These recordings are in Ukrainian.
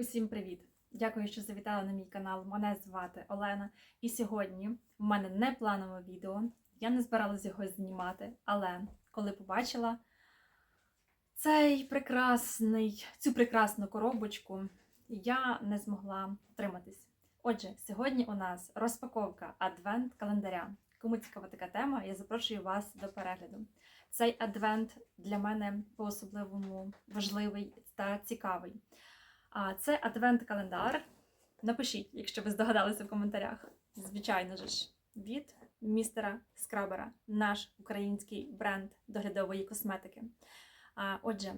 Усім привіт! Дякую, що завітали на мій канал. Мене звати Олена. І сьогодні в мене не планове відео. Я не збиралась його знімати, але коли побачила цей прекрасний, цю прекрасну коробочку, я не змогла втриматись. Отже, сьогодні у нас розпаковка адвент календаря. Кому цікава така тема, я запрошую вас до перегляду. Цей адвент для мене по-особливому важливий та цікавий. А це адвент-календар. Напишіть, якщо ви здогадалися в коментарях. Звичайно ж, від містера Скрабера, наш український бренд доглядової косметики. Отже,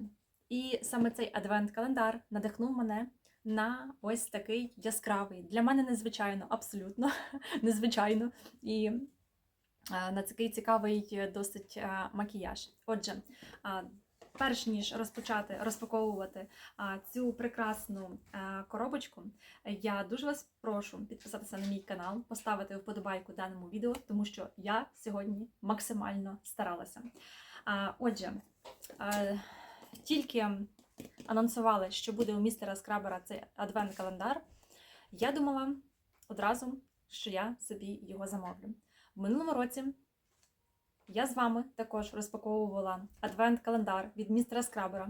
і саме цей адвент-календар надихнув мене на ось такий яскравий. Для мене незвичайно, абсолютно незвичайно. І на такий цікавий досить макіяж. Отже, перш ніж розпочати розпаковувати цю прекрасну а, коробочку, я дуже вас прошу підписатися на мій канал, поставити вподобайку даному відео, тому що я сьогодні максимально старалася. Отже, а, тільки анонсували, що буде у містера Скрабера цей адвент-календар, я думала одразу, що я собі його замовлю. В минулому році я з вами також розпаковувала адвент-календар від містера Скрабера.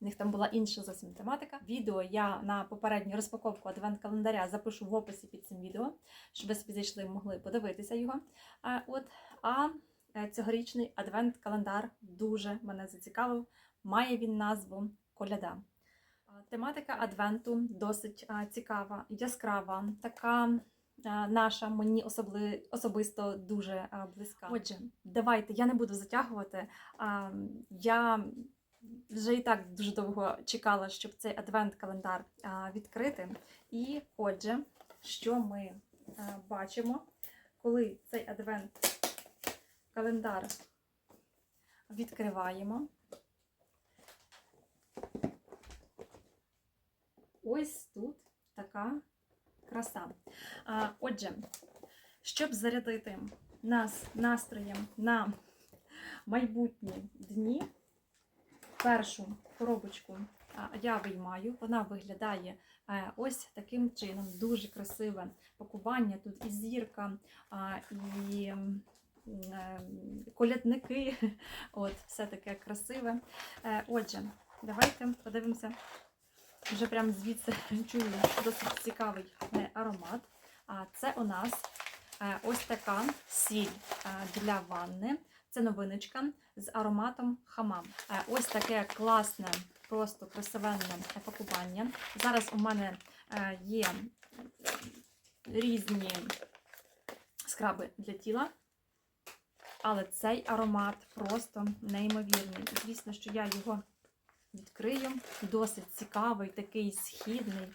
У них там була інша зовсім тематика. Відео я на попередню розпаковку адвент-календаря запишу в описі під цим відео, щоб ви собі зайшли і могли подивитися його. А, от, а е, цьогорічний адвент-календар дуже мене зацікавив. Має він назву Коляда. Тематика адвенту досить цікава, яскрава, така наша, мені особли, особисто дуже близька. Отже, давайте, я не буду затягувати. Я вже і так дуже довго чекала, щоб цей адвент-календар відкрити. І отже, що ми бачимо, коли цей адвент-календар відкриваємо. Ось тут така краса. Отже, щоб зарядити нас настроєм на майбутні дні, першу коробочку я виймаю. Вона виглядає е, ось таким чином. Дуже красиве пакування. Тут і зірка, і е, колядники. От, все таке красиве. Е, Отже, давайте подивимося. Вже прямо звідси чую досить цікавий аромат. А це у нас е, ось така сіль е, для ванни. Це новиночка з ароматом хамам. Е, Ось таке класне, просто красивенне пакування. Зараз у мене є різні скраби для тіла. Але цей аромат просто неймовірний. Звісно, що я його відкрию. Досить цікавий, такий східний,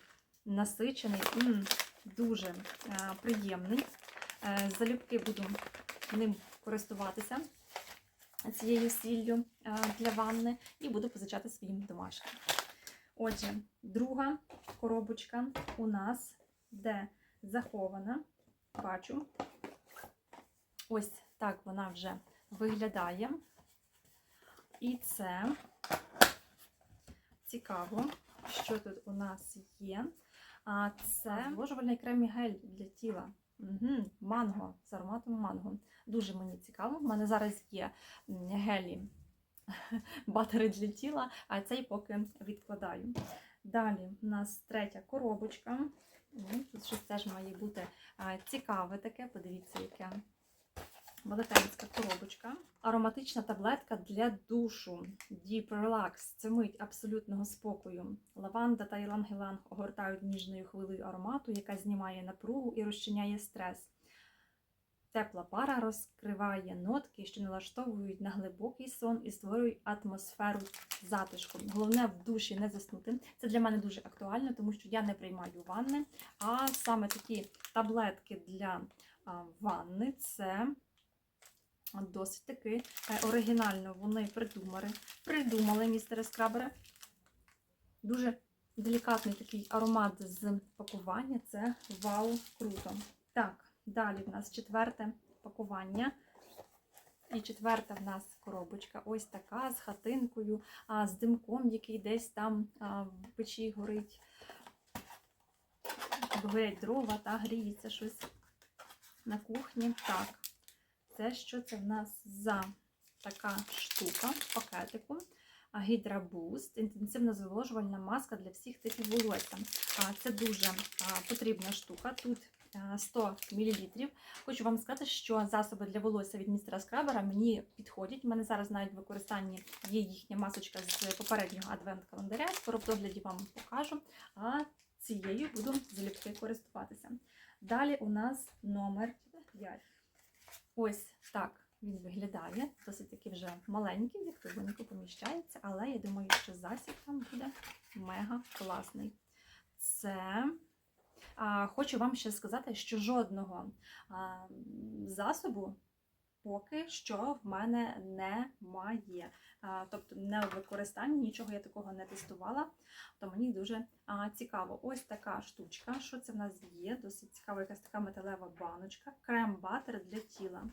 насичений, М, дуже е, приємний. Е, залюбки буду ним користуватися цією сіллю е, для ванни і буду позичати своїм домашнім. Отже, друга коробочка у нас де захована. Бачу. Ось так вона вже виглядає. І це цікаво, що тут у нас є. А це зволожувальний крем і гель для тіла. Угу. Манго з ароматом манго. Дуже мені цікаво. У мене зараз є гелі батери для тіла, а цей поки відкладаю. Далі у нас третя коробочка. Тут щось теж має бути цікаве таке. Подивіться, яке велетенська коробочка. Ароматична таблетка для душу. Deep Relax. Це мить абсолютного спокою. Лаванда та ілангеланг огортають ніжною хвилею аромату, яка знімає напругу і розчиняє стрес. Тепла пара розкриває нотки, що налаштовують на глибокий сон і створюють атмосферу затишку. Головне в душі не заснути. Це для мене дуже актуально, тому що я не приймаю ванни. А саме такі таблетки для ванни це досить таки е, оригінально вони придумали. Придумали містери скрабери. Дуже делікатний такий аромат з пакування. Це вау, круто. Так, далі в нас четверте пакування. І четверта в нас коробочка. Ось така з хатинкою, а, з димком, який десь там в печі горить. горять дрова та гріється щось на кухні. Так, це що це в нас за така штука в пакетику? А, Hydra Boost, інтенсивно зволожувальна маска для всіх типів волосся. Це дуже потрібна штука. Тут 100 мл. Хочу вам сказати, що засоби для волосся від містера Скрабера мені підходять. У мене зараз навіть в використанні є їхня масочка з попереднього адвент-календаря. Скоро в догляді вам покажу. А цією буду залюбки користуватися. Далі у нас номер 5. Ось так він виглядає. Досить таки вже маленький, як тубонько поміщається, але я думаю, що засіб там буде мега класний. Це хочу вам ще сказати, що жодного засобу поки що в мене немає. Тобто не в використанні, нічого я такого не тестувала, то мені дуже цікаво. Ось така штучка. Що це в нас є? Досить цікава якась така металева баночка. Крем-батер для тіла.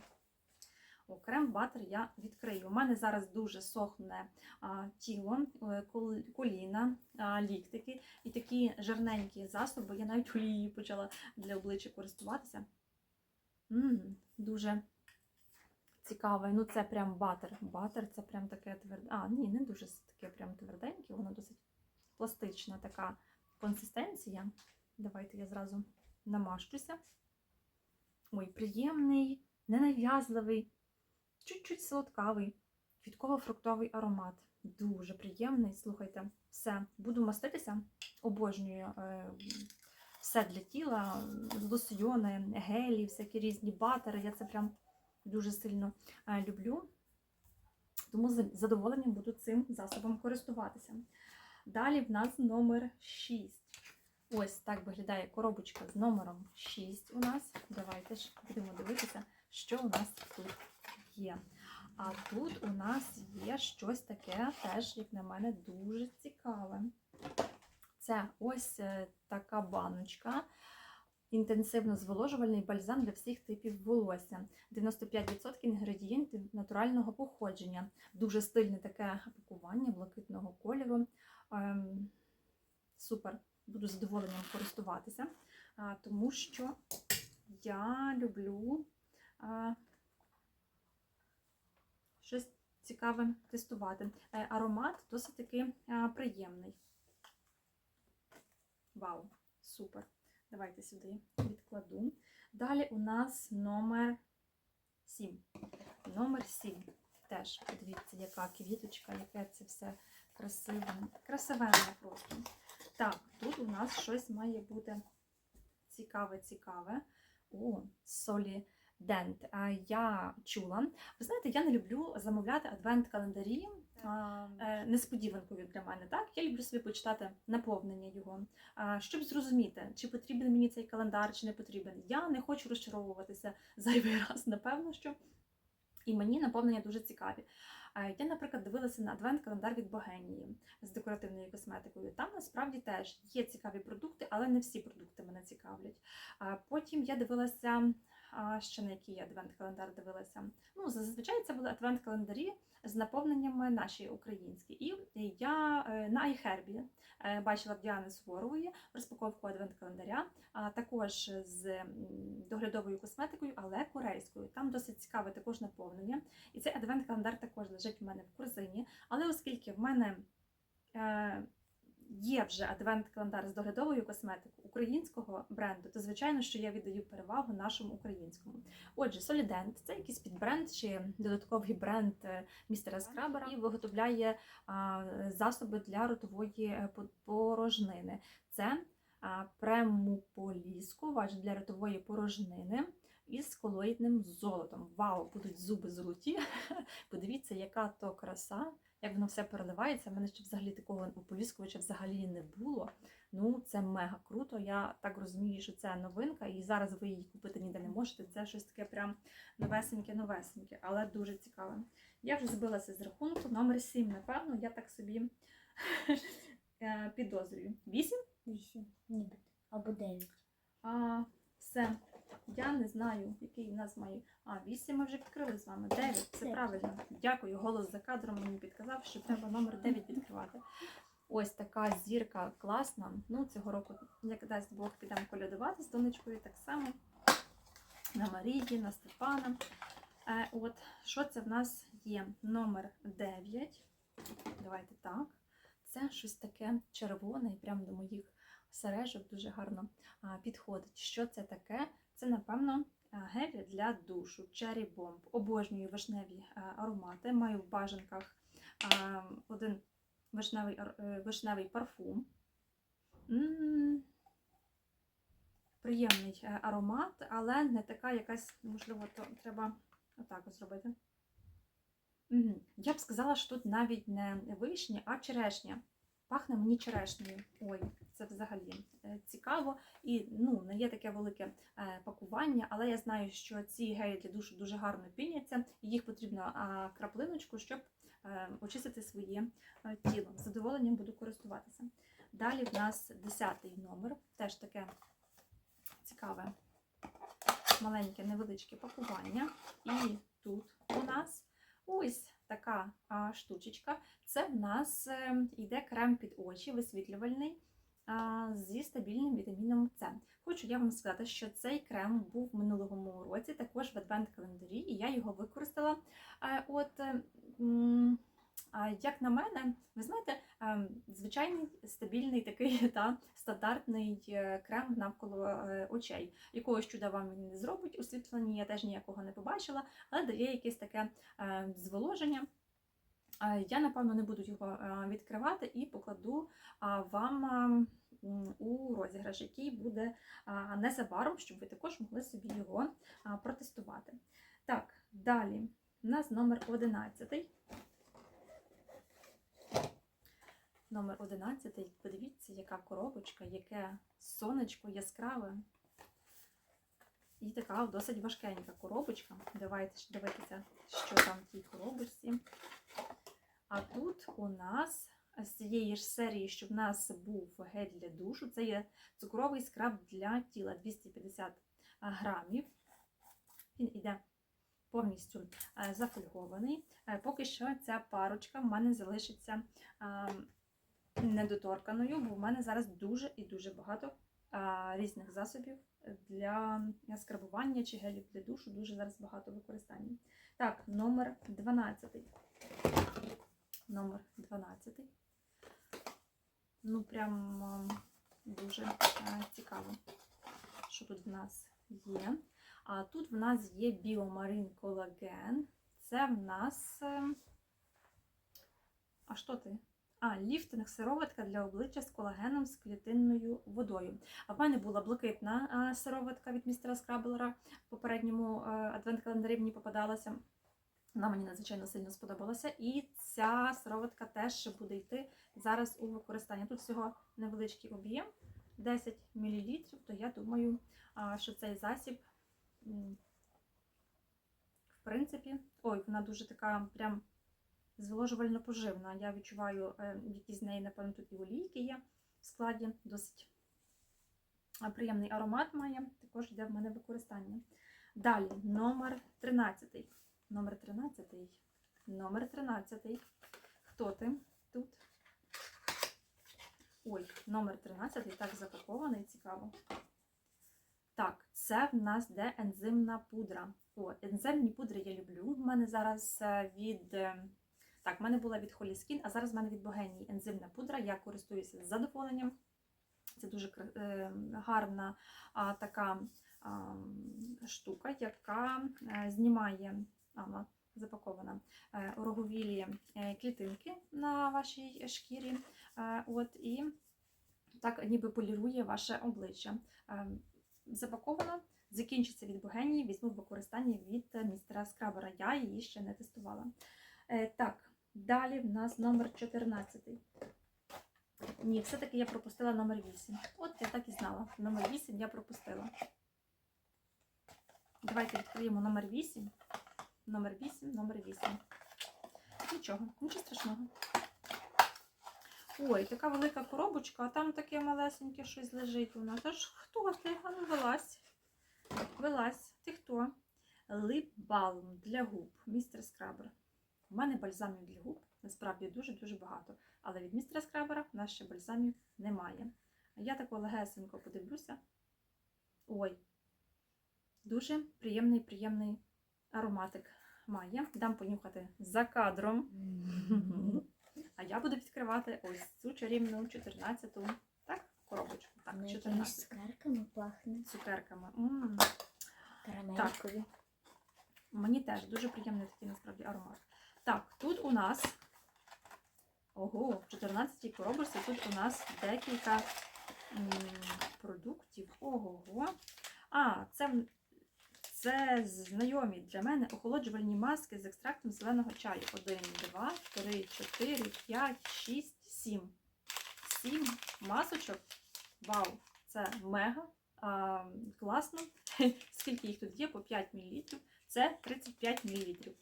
Крем-батер я відкрию. У мене зараз дуже сохне а, тіло, е, коліна, а, ліктики і такі жирненькі засоби. Я навіть олією почала для обличчя користуватися. м дуже цікаве. Ну, це прям батер. Батер це прям таке тверде. А, ні, не дуже таке прям тверденьке, воно досить пластична така консистенція. Давайте я зразу намащуся. Ой, приємний, ненав'язливий, чуть-чуть солодкавий, квітково-фруктовий аромат. Дуже приємний. Слухайте, все, буду маститися. Обожнюю е, все для тіла, лосьйони, гелі, всякі різні батери. Я це прям дуже сильно е, люблю. Тому з задоволенням буду цим засобом користуватися. Далі в нас номер 6. Ось так виглядає коробочка з номером 6 у нас. Давайте ж будемо дивитися, що у нас тут є. А тут у нас є щось таке, теж, як на мене, дуже цікаве. Це ось е, така баночка. Інтенсивно зволожувальний бальзам для всіх типів волосся. 95% інгредієнтів натурального походження. Дуже стильне таке пакування блакитного кольору. Ем, супер, буду задоволенням користуватися, тому що я люблю щось цікаве тестувати. Е, Аромат досить таки приємний. Вау, супер. Давайте сюди відкладу. Далі у нас номер 7. Номер 7. Теж подивіться, яка квіточка, яке це все красиве. Красивенне просто. Так, тут у нас щось має бути цікаве-цікаве. О, солі. Дент. Я чула. Ви знаєте, я не люблю замовляти адвент-календарі е, несподіванкою для мене. Так, я люблю собі почитати наповнення його, щоб зрозуміти, чи потрібен мені цей календар, чи не потрібен. Я не хочу розчаровуватися зайвий раз, напевно, що. І мені наповнення дуже цікаві. Я, наприклад, дивилася на адвент-календар від Богенії з декоративною косметикою. Там насправді теж є цікаві продукти, але не всі продукти мене цікавлять. Потім я дивилася, а, ще на який адвент-календар дивилася. Ну, зазвичай це були адвент-календарі з наповненнями наші українські. І я е, на iHerb е, бачила в Діани Суворової розпаковку адвент-календаря, а також з доглядовою косметикою, але корейською. Там досить цікаве також наповнення. І цей адвент-календар також лежить в мене в корзині. Але оскільки в мене е, є вже адвент-календар з доглядовою косметикою українського бренду, то звичайно, що я віддаю перевагу нашому українському. Отже, Solident – це якийсь підбренд чи додатковий бренд е, містера Скрабера і виготовляє засоби для ротової е, порожнини. Це а, премуполіскувач для ротової порожнини із колоїдним золотом. Вау, будуть зуби золоті. Подивіться, яка то краса, як воно все переливається. У мене ще взагалі такого ополіскувача взагалі не було. Ну, це мега круто. Я так розумію, що це новинка, і зараз ви її купити ніде не можете. Це щось таке прям новесеньке-новесеньке, але дуже цікаве. Я вже збилася з рахунку. Номер 7, напевно, я так собі е, підозрюю. 8? Вісім. Ні, або дев'ять. А, все. Я не знаю, який в нас має. А, 8 ми вже відкрили з вами. 9, це правильно. Дякую. Голос за кадром мені підказав, що треба номер 9 відкривати. Ось така зірка класна. Ну, цього року, як дасть Бог, підемо колядувати з донечкою так само. На Марії, на Степана. Е, от, що це в нас є? Номер 9. Давайте так. Це щось таке червоне прямо до моїх сережок дуже гарно підходить. Що це таке? Це, напевно, гель для душу, Cherry Bomb. Обожнюю вишневі аромати. Маю в бажанках один вишневий, е, вишневий парфум. М, Приємний е, аромат, але не така якась, можливо, то треба отак зробити. Мгм. Я б сказала, що тут навіть не вишня, а черешня. Пахне мені черешнею. Ой, це взагалі е, цікаво. І ну, не є таке велике е, пакування, але я знаю, що ці гелі для душу дуже гарно піняться, і їх потрібно краплиночку, щоб е, очистити своє тіло. З задоволенням буду користуватися. Далі в нас 10 номер, теж таке цікаве, маленьке, невеличке пакування. І тут у нас ось така а, штучечка. Це в нас е, йде крем під очі, висвітлювальний а, зі стабільним вітаміном С. Хочу я вам сказати, що цей крем був в минулому році, також в адвент-календарі, і я його використала. А, От, е, м, а, як на мене, ви знаєте, е, звичайний стабільний такий та стандартний е, крем навколо е, очей. Якогось чуда вам він не зробить, освітлення я теж ніякого не побачила, але дає якесь таке е, зволоження. Я, напевно, не буду його е, відкривати і покладу вам у розіграш, який буде незабаром, щоб ви також могли собі його протестувати. Так, далі у нас номер 11. Номер 11. Подивіться, яка коробочка, яке сонечко яскраве. І така досить важкенька коробочка. Давайте дивитися, що там в тій коробочці. А тут у нас з цієї ж серії, що в нас був гель для душу, це є цукровий скраб для тіла 250 грамів. Він іде повністю е, зафольгований. Е, Поки що ця парочка в мене залишиться е, недоторканою, бо в мене зараз дуже і дуже багато різних засобів для скрабування чи гелів для душу. Дуже зараз багато використання. Так, номер 12 номер 12. Ну, прям дуже цікаво, що тут в нас є. А тут в нас є біомарин колаген. Це в нас. А що ти? А, ліфтинг сироватка для обличчя з колагеном з клітинною водою. А в мене була блакитна сироватка від містера Скраблера. В попередньому е, адвент-календарі мені попадалася. Вона мені надзвичайно сильно сподобалася. І ця сироватка теж буде йти зараз у використання. Тут всього невеличкий об'єм 10 мл, то я думаю, що цей засіб, в принципі, ой, вона дуже така прям зволожувально поживна. Я відчуваю, е, якісь з неї, напевно, тут і олійки є в складі. Досить приємний аромат має, також йде в мене використання. Далі, номер 13. Номер 13. Номер 13. Хто ти тут? Ой, номер 13 так запакований, цікаво. Так, це в нас де ензимна пудра. О, ензимні пудри я люблю. У мене зараз е, від. Так, в мене була від Холіскін, а зараз в мене від Богенії ензимна пудра. Я користуюся з задоволенням. Це дуже е, гарна а, така а, штука, яка е, знімає а, запакована е, роговілі клітинки на вашій шкірі. От, і так ніби полірує ваше обличчя. Запаковано, закінчиться від Богенії, візьму використання від містера Скрабера. Я її ще не тестувала. Так, далі в нас номер 14. Ні, все-таки я пропустила номер 8. От я так і знала. Номер 8 я пропустила. Давайте відкриємо номер 8. Номер 8, номер 8. Нічого, нічого страшного. Ой, така велика коробочка, а там таке малесеньке щось лежить у нас. Аж хто ти? Ну вилазь. Вилазь. Ти хто? Лип-балм для губ, містер Скрабер. У мене бальзамів для губ насправді дуже-дуже багато. Але від містера скрабера в нас ще бальзамів немає. Я тако легесенько подивлюся. Ой, дуже приємний, приємний ароматик має. Дам понюхати за кадром. А я буду відкривати ось цю чарівну 14-ту, так, коробочку. Так, 14 цукерками пахне. цукерками. М. Мені теж дуже приємний такий насправді аромат. Так, тут у нас. Ого, в 14-й коробочці тут у нас декілька м, продуктів. Ого. А, це, це знайомі для мене охолоджувальні маски з екстрактом зеленого чаю. 1, 2, 3, 4, 5, 6, 7. 7 масочок. Вау! Це мега а, класно. Скільки їх тут є? По 5 мл. Це 35 мл.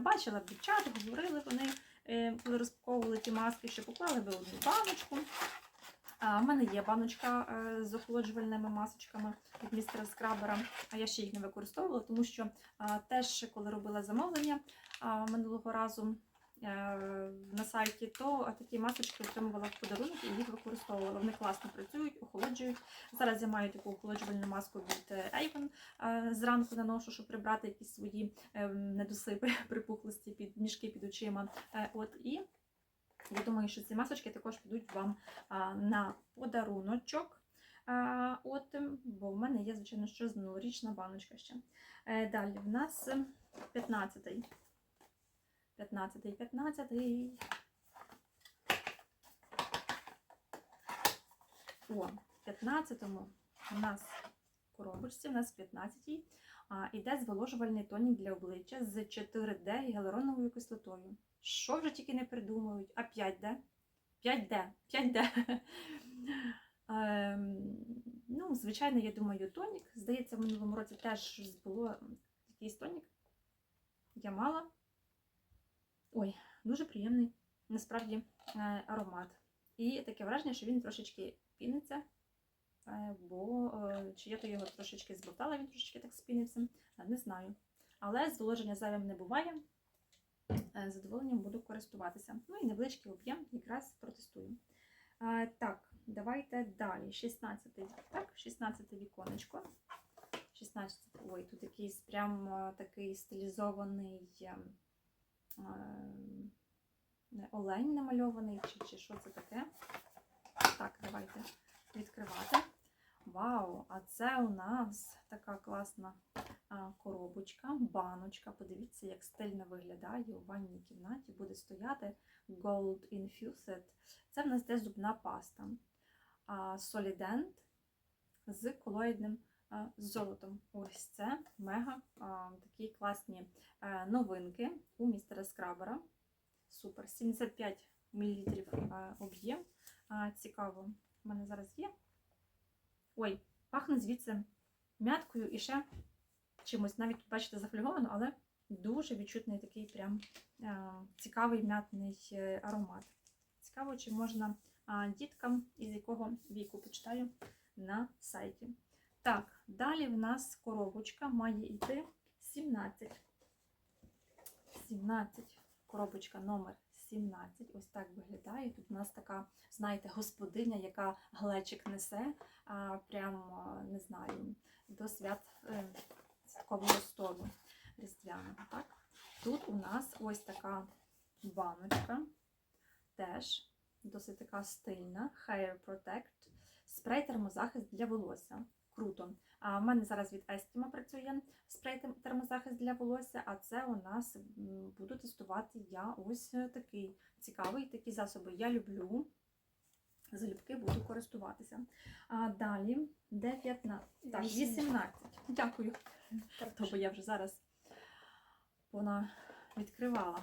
Бачила в дівчат, говорили вони, е, коли розпаковували ті маски, що поклали би одну баночку. В мене є баночка е, з охолоджувальними масочками від містера Скрабера, а я ще їх не використовувала, тому що теж, коли робила замовлення минулого разу е, на сайті, то такі масочки отримувала в подарунок і їх використовувала. Вони класно працюють, охолоджують. Зараз я маю таку охолоджувальну маску від е, Avon. Е, Зранку наношу, щоб прибрати якісь свої е, недосипи, припухлості під мішки під очима. Е, От і я думаю, що ці масочки також підуть вам на подаруночок. От, бо в мене є, звичайно, що з минулорічна баночка ще. Е, Далі в нас 15-й. 15-й, 15-й. О, 15-му у нас в коробочці, у нас в 15-й а, іде зволожувальний тонік для обличчя з 4D гіалуроновою кислотою. Що вже тільки не придумують? А 5D? 5D, 5D. Ем, ну, звичайно, я думаю, тонік. Здається, в минулому році теж було якийсь тонік. Я мала. Ой, дуже приємний, насправді, е, аромат. І таке враження, що він трошечки піниться. Е, Бо е, чи я то його трошечки зболтала, він трошечки так спінився, не знаю. Але зволоження зайвим не буває. Задоволенням буду користуватися. Ну і невеличкий об'єм якраз протестую. Так, давайте далі. 16 так, 16 віконечко. 16, ой, тут якийсь прям такий стилізований е, е, не, олень намальований, чи, чи що це таке. Так, давайте відкривати. Вау! А це у нас така класна коробочка, баночка. Подивіться, як стильно виглядає у ванній кімнаті. Буде стояти Gold Infused. Це в нас де зубна паста. Solident з колоїдним а, золотом. Ось це мега такі класні е, новинки у містера Скрабера. Супер. 75 мл об'єм. А, Цікаво, в мене зараз є. Ой, пахне звідси мяткою і ще чимось. Навіть бачите, зафольговано, але дуже відчутний такий прям е, цікавий м'ятний е, аромат. Цікаво, чи можна діткам, із якого віку почитаю на сайті. Так, далі в нас коробочка має йти 17. 17. Коробочка номер 17. Ось так виглядає. Тут у нас така, знаєте, господиня, яка глечик несе, а, прям, не знаю, до свят е, святкового столу різдвяного. Так? Тут у нас ось така баночка, теж досить така стильна, Hair Protect, спрей термозахист для волосся. Круто. А в мене зараз від Естіма працює спрей термозахист для волосся, а це у нас буду тестувати я ось е, такий цікавий такі засоби. Я люблю. Залюбки буду користуватися. А далі, де 15? Так, 18. Дякую. То бо я вже зараз вона відкривала.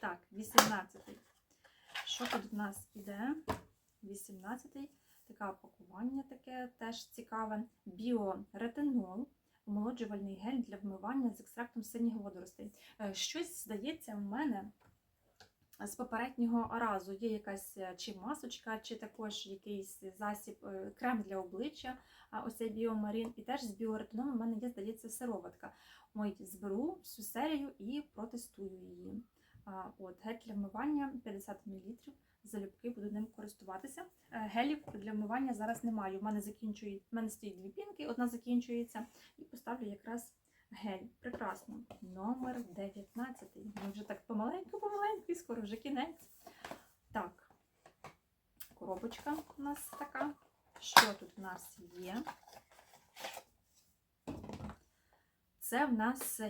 Так, 18. Що тут в нас іде? 18. Таке пакування таке теж цікаве. Біоретинол, омолоджувальний гель для вмивання з екстрактом синіх водоростей. Е, Щось здається в мене з попереднього разу. Є якась е, чи масочка, чи також якийсь засіб, е, крем для обличчя, ось цей біомарін. І теж з біоретинолом в мене є, здається, сироватка. Ой, зберу всю серію і протестую її. От, гель для вмивання 50 мл залюбки буду ним користуватися. Е, Гелів для вмивання зараз немає. У мене закінчує, в мене стоїть дві пінки, одна закінчується, і поставлю якраз гель. Прекрасно. Номер 19. Ми вже так помаленьку, помаленьку, і скоро вже кінець. Так, коробочка у нас така. Що тут у нас є? Це в нас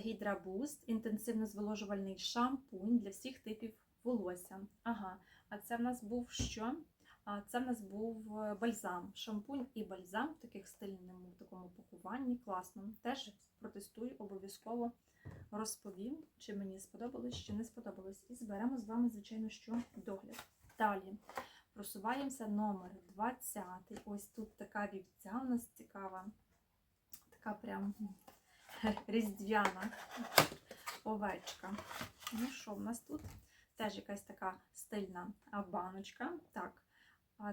Boost, інтенсивно зволожувальний шампунь для всіх типів волосся. Ага, а це в нас був що? А це в нас був е, бальзам. Шампунь і бальзам в таких стильному такому пакуванні. Класно. Теж протестую, обов'язково розповім, чи мені сподобалось, чи не сподобалось. І зберемо з вами, звичайно, що догляд. Далі просуваємося номер 20. Ось тут така вівця у нас цікава. Така прям різдвяна овечка. Ну що, в нас тут теж якась така стильна баночка. Так,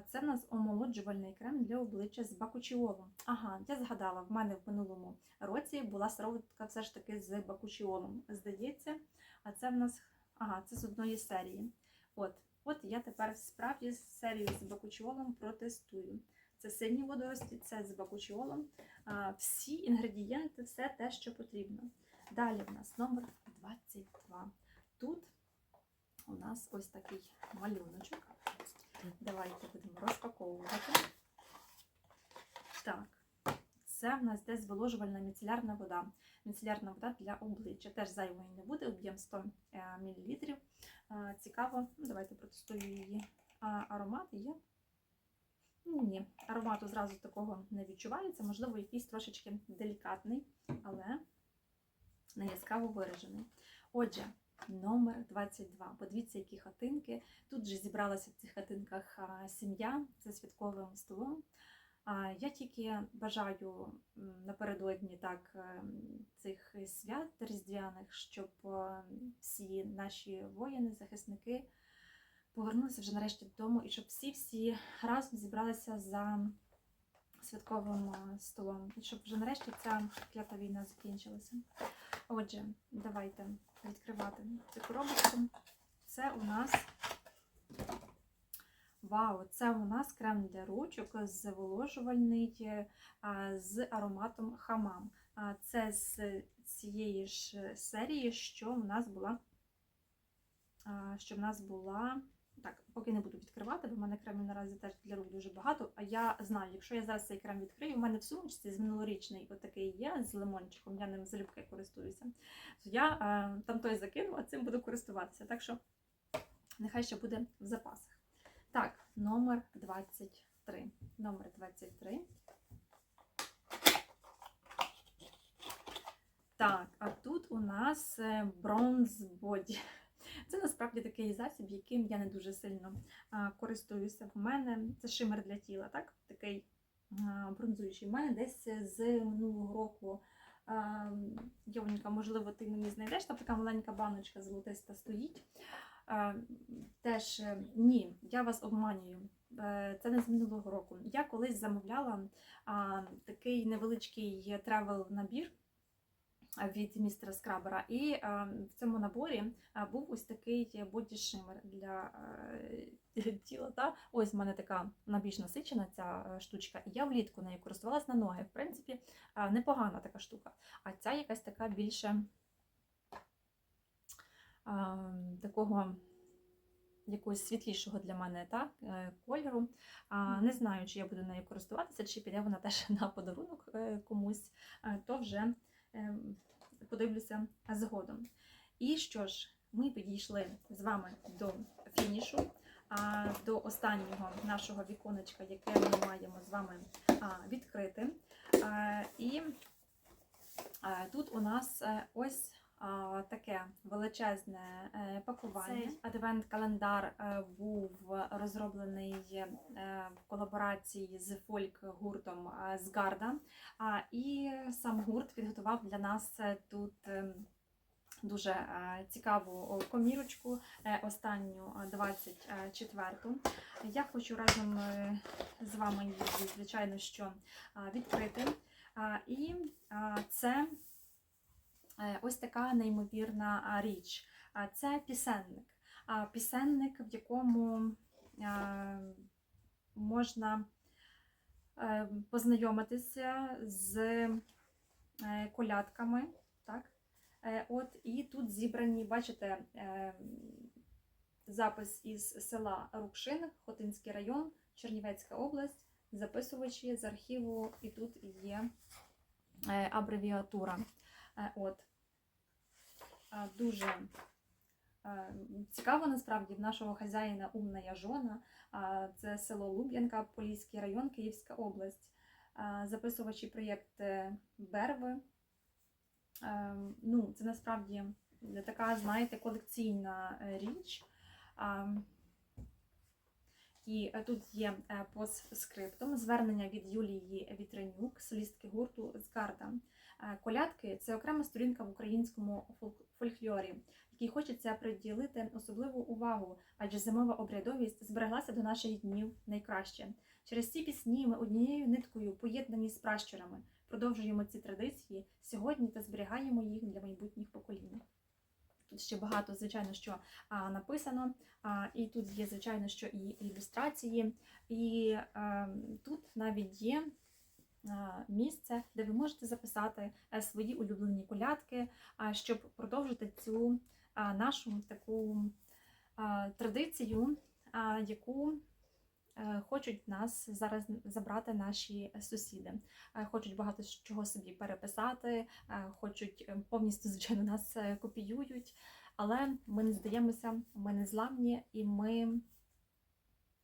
це в нас омолоджувальний крем для обличчя з бакучіолом. Ага, я згадала, в мене в минулому році була сироватка все ж таки з бакучіолом. Здається, а це в нас ага, це з одної серії. От, от я тепер справді серію з бакучіолом протестую. Це сильні водорості, це з бакучіолом. Всі інгредієнти, все те, що потрібно. Далі в нас номер 22. Тут у нас ось такий малюночок. Давайте будемо розпаковувати. Так, це в нас десь зволожувальна міцелярна вода. Міцелярна вода для обличчя. Теж зайвої не буде, об'єм 100 мл. Цікаво, ну, давайте протестую її. Аромат є. Ні, аромату зразу такого не відчувається, можливо, якийсь трошечки делікатний, але не яскраво виражений. Отже, номер 22. Подивіться, які хатинки. Тут же зібралася в цих хатинках сім'я за святковим столом. Я тільки бажаю напередодні так е, цих свят різдвяних, щоб е, всі наші воїни, захисники повернулися вже нарешті додому, і щоб всі-всі разом зібралися за святковим е, столом, і щоб вже нарешті ця клята війна закінчилася. Отже, давайте відкривати цю коробочку. Це у нас вау, це у нас крем для ручок зволожувальний е, з ароматом хамам. Це з цієї ж серії, що в нас була, що в нас була. Так, поки не буду відкривати, бо в мене кремів наразі теж для рук дуже багато. А я знаю, якщо я зараз цей крем відкрию, у мене в сумочці з минулорічний отакий є з лимончиком, я ним залюбки користуюся. То я е, там той закину, а цим буду користуватися. Так що нехай ще буде в запасах. Так, номер 23. Номер 23. Так, а тут у нас бронз боді. Це насправді такий засіб, яким я не дуже сильно користуюся. В мене це шимер для тіла, так? Такий бронзуючий. У мене десь з минулого року. Йовненька, можливо, ти мені знайдеш, там така маленька баночка золотиста стоїть. Теж е, ні, я вас обманюю. Е, Це не з минулого року. Я колись замовляла такий невеличкий тревел набір від містера Скрабера. І е, в цьому наборі е, був ось такий боді-шимер для е, тіла. Та? Ось в мене така вона насичена ця штучка. І я влітку нею користувалась на ноги. В принципі, непогана така штука. А ця якась така більше е, такого. Якогось світлішого для мене так, кольору. Не знаю, чи я буду нею користуватися, чи піде вона теж на подарунок комусь, то вже ем, подивлюся згодом. І що ж, ми підійшли з вами до фінішу, до останнього нашого віконечка, яке ми маємо з вами відкрити. І тут у нас е, ось таке величезне е, пакування. Цей адвент-календар е, був розроблений е, в колаборації з фольк-гуртом з Гарда. І сам гурт підготував для нас тут дуже цікаву комірочку, останню е, 24-ту. Я хочу разом з вами її, звичайно, що відкрити. І це ось така неймовірна річ. Це пісенник. Пісенник, в якому е, можна е, познайомитися з е, колядками. Так? Е, От, і тут зібрані, бачите, е, запис із села Рукшин, Хотинський район, Чернівецька область, записувачі з архіву, і тут є е, абревіатура. Е, От. Дуже цікаво насправді в нашого хазяїна Умна Яжона. Е, Це село Луб'янка, Поліський район, Київська область. Записувачі проєкт е, Берви. Ну, це насправді така, знаєте, колекційна е, річ. І е, тут є постскриптум звернення від Юлії Вітренюк, солістки гурту Згарда. Е, Колядки це окрема сторінка в українському фольклорі, якій хочеться приділити особливу увагу, адже зимова обрядовість збереглася до наших днів найкраще. Через ці пісні ми однією ниткою, поєднані з пращурами, продовжуємо ці традиції сьогодні та зберігаємо їх для майбутніх поколінь. Тут ще багато, звичайно, що а, написано, а, і тут є, звичайно, що і ілюстрації, і а, тут навіть є місце, де ви можете записати е, свої улюблені колядки, щоб продовжити цю нашу таку традицію, яку е, хочуть нас зараз забрати наші сусіди. Е, Хочуть багато чого собі переписати, е, хочуть е, повністю, звичайно, нас е, копіюють, але ми не здаємося, ми не зламні і ми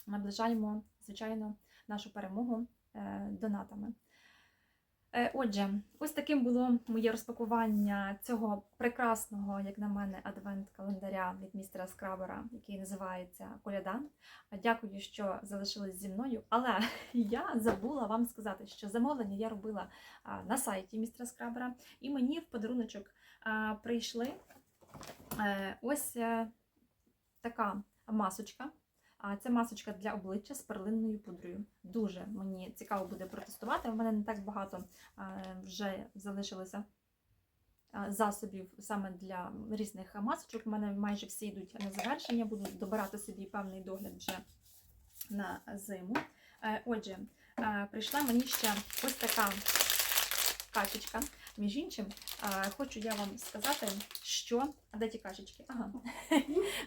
наближаємо, звичайно, нашу перемогу е, донатами. Е, Отже, ось таким було моє розпакування цього прекрасного, як на мене, адвент-календаря від містера Скрабера, який називається Коляда. Дякую, що залишились зі мною. Але я забула вам сказати, що замовлення я робила на сайті містера Скрабера, і мені в подаруночок прийшли е, ось е, така масочка. А це масочка для обличчя з перлинною пудрою. Дуже мені цікаво буде протестувати. У мене не так багато вже залишилося засобів саме для різних масочок. У мене майже всі йдуть на завершення. Буду добирати собі певний догляд вже на зиму. Е, Отже, е, прийшла мені ще ось така качечка. Між іншим, хочу я вам сказати, що. А де ті кашечки? Ага,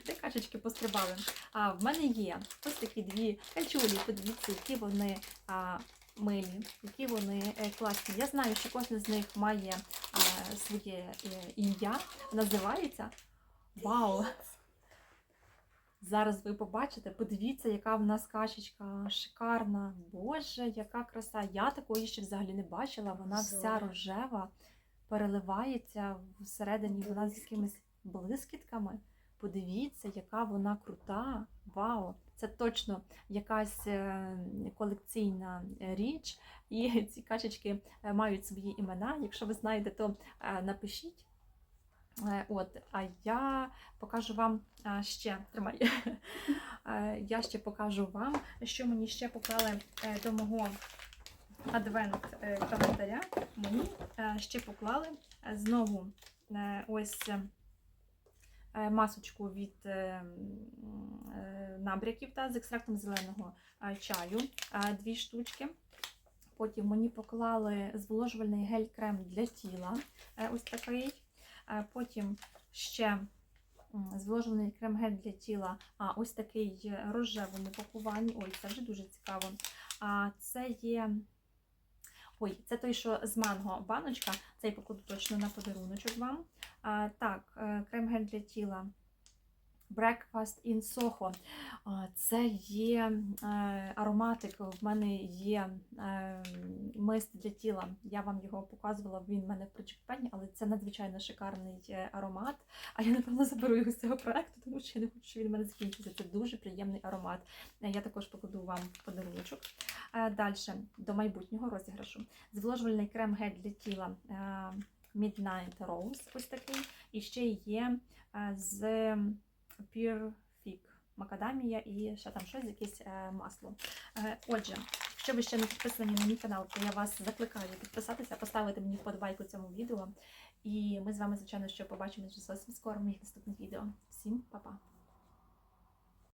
де кашечки пострибали. А в мене є ось такі дві качулі. Подивіться, які вони а, милі, які вони е, класні. Я знаю, що кожен з них має а, своє е, ім'я. Називається Вау! Зараз ви побачите, подивіться, яка в нас качечка шикарна. Боже, яка краса! Я такої ще взагалі не бачила. Вона вся рожева, переливається всередині вона з якимись блискітками. Подивіться, яка вона крута. Вау! Це точно якась е, колекційна річ. І ці качечки е, мають свої імена. Якщо ви знаєте, то е, напишіть. Е, От, а я покажу вам ще тримай. Е, Я ще покажу вам, що мені ще поклали е, до мого адвент е, календаря. Мені ще поклали знову ось масочку від набряків та з екстрактом зеленого чаю. Дві штучки. Потім мені поклали зволожувальний гель-крем для тіла. Ось такий. Потім ще зложений крем-гель для тіла. А ось такий рожевому пакуванні. Ой, це вже дуже цікаво. А це є. Ой, це той, що з манго баночка. Цей покладу точно на подаруночок вам. А, так, е, крем-гель для тіла. Breakfast in Soho. Це є е, ароматик. В мене є е, мист для тіла. Я вам його показувала, він в мене в прочекпені, але це надзвичайно шикарний е, аромат. А я, напевно, заберу його з цього проекту, тому що я не хочу, щоб він в мене закінчився. Це дуже приємний аромат. Я також покладу вам в. Далі, до майбутнього розіграшу. Зволожувальний крем гель для тіла Midnight Rose, ось такий. І ще є з Pure Fig, макадамія і ще там щось, якесь е, масло. Е, Отже, якщо ви ще не підписані на мій канал, то я вас закликаю підписатися, поставити мені вподобайку цьому відео. І ми з вами, звичайно, що побачимося зовсім скоро в моїх наступних відео. Всім па-па!